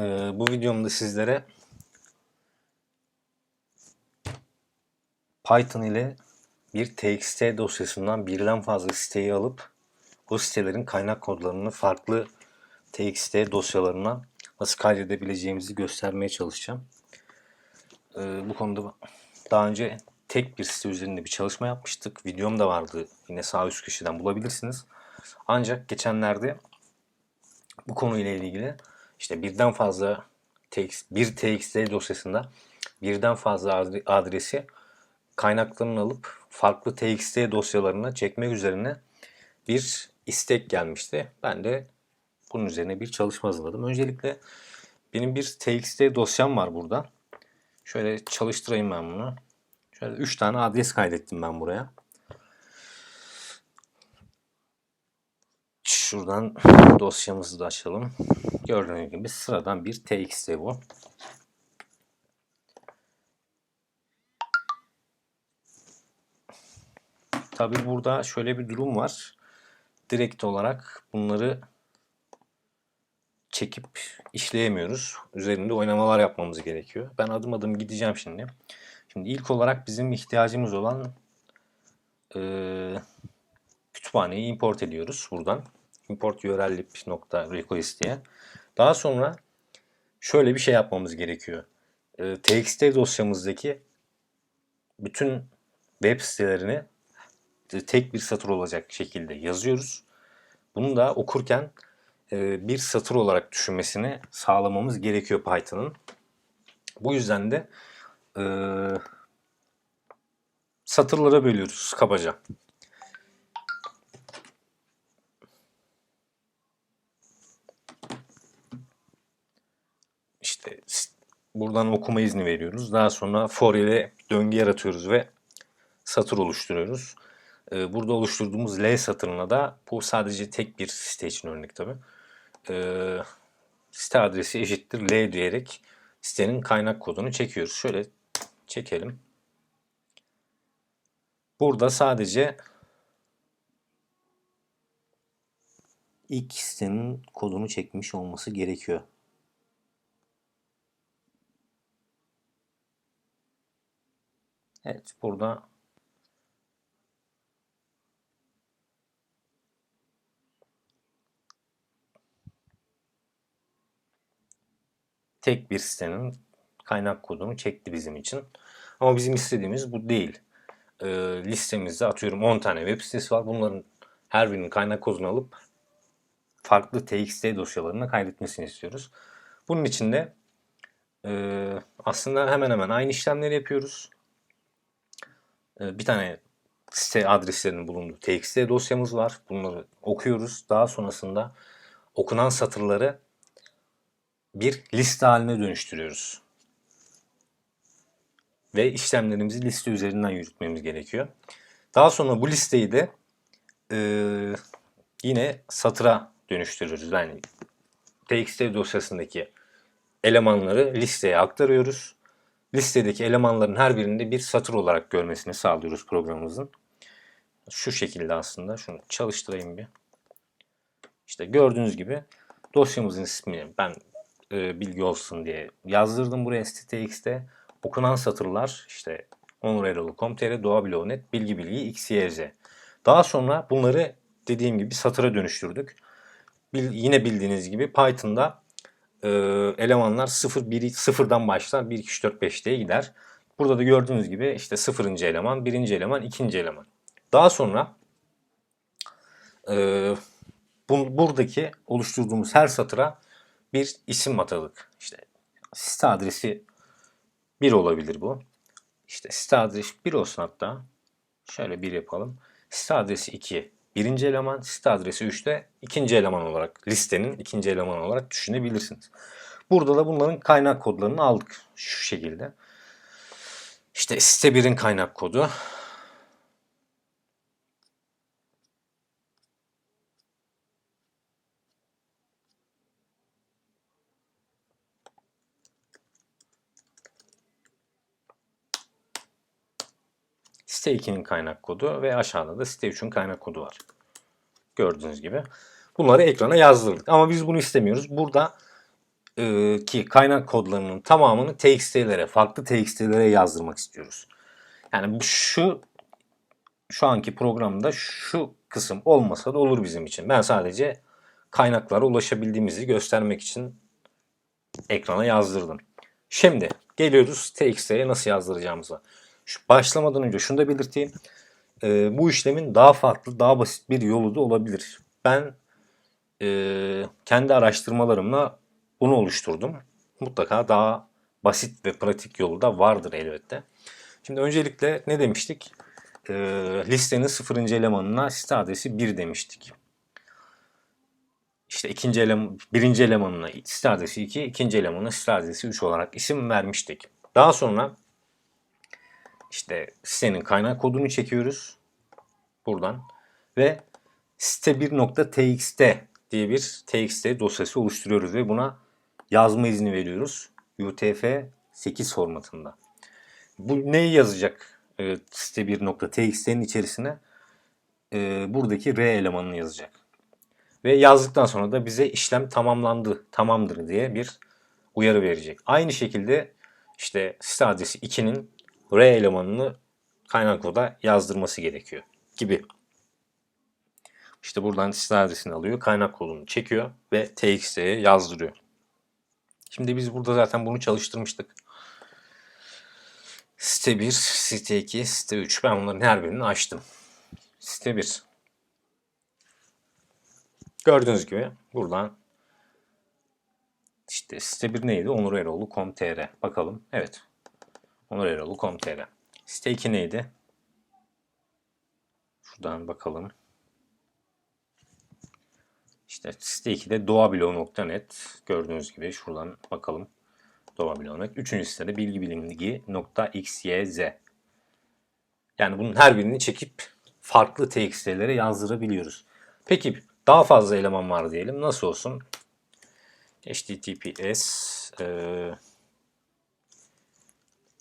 Ee, bu videomda sizlere Python ile bir txt dosyasından birden fazla siteyi alıp o sitelerin kaynak kodlarını farklı txt dosyalarına nasıl kaydedebileceğimizi göstermeye çalışacağım. Ee, bu konuda daha önce tek bir site üzerinde bir çalışma yapmıştık. Videom da vardı. Yine sağ üst köşeden bulabilirsiniz. Ancak geçenlerde bu konuyla ilgili işte birden fazla TX, bir txt dosyasında birden fazla adre- adresi kaynaklarını alıp farklı txt dosyalarına çekmek üzerine bir istek gelmişti. Ben de bunun üzerine bir çalışma hazırladım. Öncelikle benim bir txt dosyam var burada. Şöyle çalıştırayım ben bunu. Şöyle 3 tane adres kaydettim ben buraya. Şuradan dosyamızı da açalım. Gördüğünüz gibi sıradan bir txt bu. Tabi burada şöyle bir durum var. Direkt olarak bunları çekip işleyemiyoruz. Üzerinde oynamalar yapmamız gerekiyor. Ben adım adım gideceğim şimdi. Şimdi ilk olarak bizim ihtiyacımız olan eee kütüphaneyi import ediyoruz buradan. Import urllib.request diye. Daha sonra şöyle bir şey yapmamız gerekiyor. Txt dosyamızdaki bütün web sitelerini tek bir satır olacak şekilde yazıyoruz. Bunu da okurken e, bir satır olarak düşünmesini sağlamamız gerekiyor Python'ın. Bu yüzden de e, satırlara bölüyoruz kabaca. İşte s- buradan okuma izni veriyoruz. Daha sonra for ile döngü yaratıyoruz ve satır oluşturuyoruz. Ee, Burada oluşturduğumuz L satırına da bu sadece tek bir site için örnek tabi. site adresi eşittir L diyerek sitenin kaynak kodunu çekiyoruz. Şöyle çekelim. Burada sadece ilk sitenin kodunu çekmiş olması gerekiyor. Evet burada tek bir sitenin kaynak kodunu çekti bizim için. Ama bizim istediğimiz bu değil. Ee, listemizde atıyorum 10 tane web sitesi var. Bunların her birinin kaynak kodunu alıp farklı txt dosyalarına kaydetmesini istiyoruz. Bunun için de e, aslında hemen hemen aynı işlemleri yapıyoruz. E, bir tane site adreslerinin bulunduğu txt dosyamız var. Bunları okuyoruz. Daha sonrasında okunan satırları bir liste haline dönüştürüyoruz. Ve işlemlerimizi liste üzerinden yürütmemiz gerekiyor. Daha sonra bu listeyi de e, yine satıra dönüştürüyoruz. Yani txt dosyasındaki elemanları listeye aktarıyoruz. Listedeki elemanların her birinde bir satır olarak görmesini sağlıyoruz programımızın. Şu şekilde aslında. Şunu çalıştırayım bir. İşte gördüğünüz gibi dosyamızın ismini ben e, bilgi olsun diye yazdırdım buraya sttx'te. Okunan satırlar işte Onur Erol, Com.tr, Doğa Blonet, Bilgi Bilgi, XYZ. Daha sonra bunları dediğim gibi satıra dönüştürdük. Bil- yine bildiğiniz gibi Python'da e, elemanlar 0, 1, 0'dan başlar 1, 2, 3, 4, 5 diye gider. Burada da gördüğünüz gibi işte 0. eleman, 1. eleman, 2. eleman. Daha sonra e, bu, buradaki oluşturduğumuz her satıra bir isim atadık. İşte site adresi 1 olabilir bu. İşte site adresi 1 olsun hatta. Şöyle bir yapalım. Site adresi 2 birinci eleman, site adresi 3 de ikinci eleman olarak listenin ikinci eleman olarak düşünebilirsiniz. Burada da bunların kaynak kodlarını aldık şu şekilde. İşte site 1'in kaynak kodu. Site 2'nin kaynak kodu ve aşağıda da site 3'ün kaynak kodu var. Gördüğünüz gibi. Bunları ekrana yazdırdık. Ama biz bunu istemiyoruz. Burada e, ki kaynak kodlarının tamamını TXT'lere, farklı TXT'lere yazdırmak istiyoruz. Yani şu şu anki programda şu kısım olmasa da olur bizim için. Ben sadece kaynaklara ulaşabildiğimizi göstermek için ekrana yazdırdım. Şimdi geliyoruz TXT'ye nasıl yazdıracağımıza. Şu başlamadan önce şunu da belirteyim. Ee, bu işlemin daha farklı, daha basit bir yolu da olabilir. Ben e, kendi araştırmalarımla bunu oluşturdum. Mutlaka daha basit ve pratik yolu da vardır elbette. Şimdi öncelikle ne demiştik? Ee, listenin sıfırıncı elemanına site adresi 1 demiştik. İşte ikinci eleman, birinci elemanına site adresi 2, ikinci elemanına site adresi 3 olarak isim vermiştik. Daha sonra işte sitenin kaynak kodunu çekiyoruz buradan ve site1.txt diye bir txt dosyası oluşturuyoruz ve buna yazma izni veriyoruz. UTF-8 formatında. Bu neyi yazacak e, site1.txt'nin içerisine? E, buradaki R elemanını yazacak. Ve yazdıktan sonra da bize işlem tamamlandı, tamamdır diye bir uyarı verecek. Aynı şekilde işte site adresi 2'nin R elemanını kaynak koda yazdırması gerekiyor gibi. İşte buradan site adresini alıyor, kaynak kodunu çekiyor ve txt'ye yazdırıyor. Şimdi biz burada zaten bunu çalıştırmıştık. Site 1, site 2, site 3. Ben bunların her birini açtım. Site 1. Gördüğünüz gibi buradan işte site 1 neydi? onureroğlu.com.tr Bakalım. Evet. onureroğlu.com.tr Site 2 neydi? Şuradan bakalım. İşte site 2'de doğabilo.net gördüğünüz gibi şuradan bakalım. Doğabilo.net. Üçüncü sitede bilgi bilimligi.xyz. Yani bunun her birini çekip farklı txt'lere yazdırabiliyoruz. Peki daha fazla eleman var diyelim. Nasıl olsun? https e,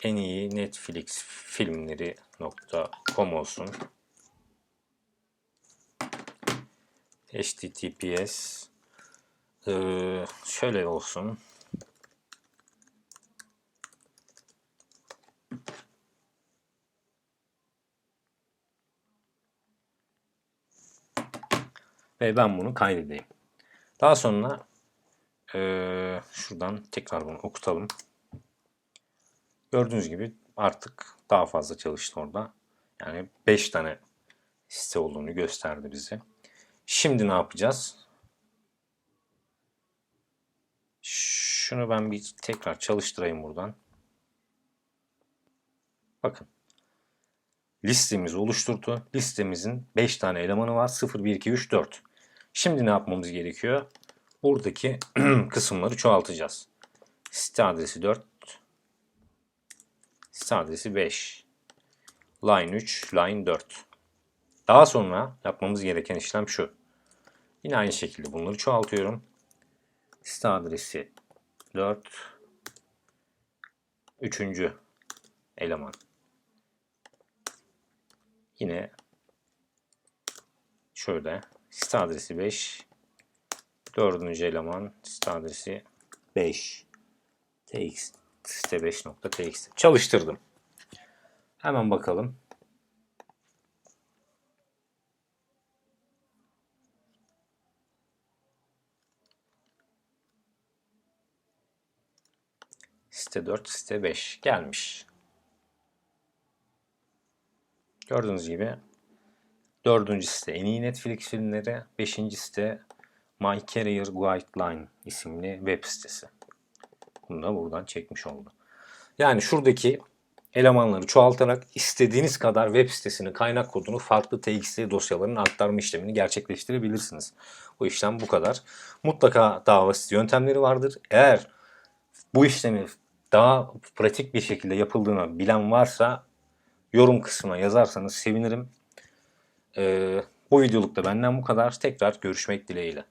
en iyi Netflix filmleri.com olsun. https e, şöyle olsun. Ve ben bunu kaydedeyim. Daha sonra eee, şuradan tekrar bunu okutalım. Gördüğünüz gibi artık daha fazla çalıştı orada. Yani 5 tane site olduğunu gösterdi bize. Şimdi ne yapacağız? Şunu ben bir tekrar çalıştırayım buradan. Bakın. Listemizi oluşturdu. Listemizin 5 tane elemanı var. 0, 1, 2, 3, 4. Şimdi ne yapmamız gerekiyor? Buradaki kısımları çoğaltacağız. Site adresi 4. Site adresi 5. Line 3, line 4. Daha sonra yapmamız gereken işlem şu. Yine aynı şekilde bunları çoğaltıyorum. Site adresi 4. Üçüncü eleman. Yine şöyle site adresi 5. Dördüncü eleman site adresi 5. tx site 5.txt çalıştırdım. Hemen bakalım. Site 4, site 5 gelmiş. Gördüğünüz gibi dördüncü site en iyi Netflix filmleri, beşinci site My Career Guideline isimli web sitesi. Bunu da buradan çekmiş oldu. Yani şuradaki elemanları çoğaltarak istediğiniz kadar web sitesinin kaynak kodunu farklı TXT dosyalarının aktarma işlemini gerçekleştirebilirsiniz. Bu işlem bu kadar. Mutlaka daha basit yöntemleri vardır. Eğer bu işlemi daha pratik bir şekilde yapıldığını bilen varsa yorum kısmına yazarsanız sevinirim. Ee, bu videolukta benden bu kadar. Tekrar görüşmek dileğiyle.